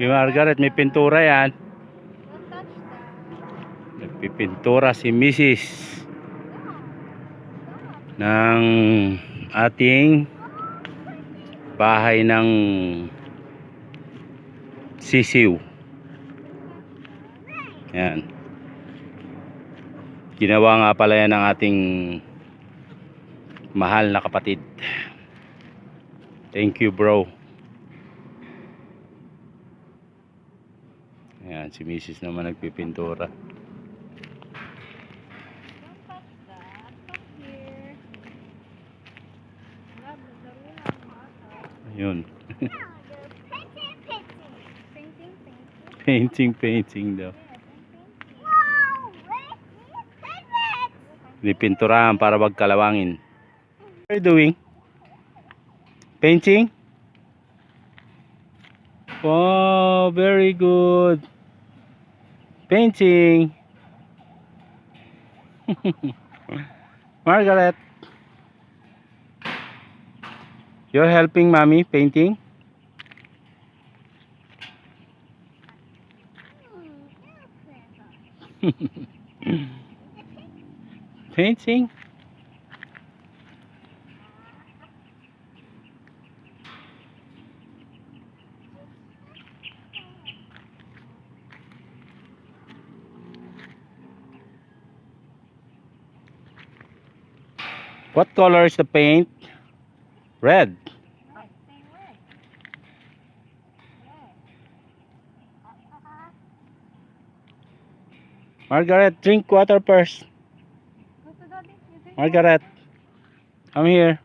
Si Margaret, may pintura yan. Nagpipintura si Mrs. ng ating bahay ng sisiw. Yan. Ginawa nga pala yan ng ating mahal na kapatid. Thank you bro. Ayan, si Mrs. naman nagpipintura. Ayun. Painting, painting. Painting, painting. daw. Pinipinturahan para wag kalawangin. What are you doing? Painting? Wow, very good. Painting. Margaret. You're helping mommy painting? Painting? What color is the paint? Red. Margaret, drink water first. Margaret, come here.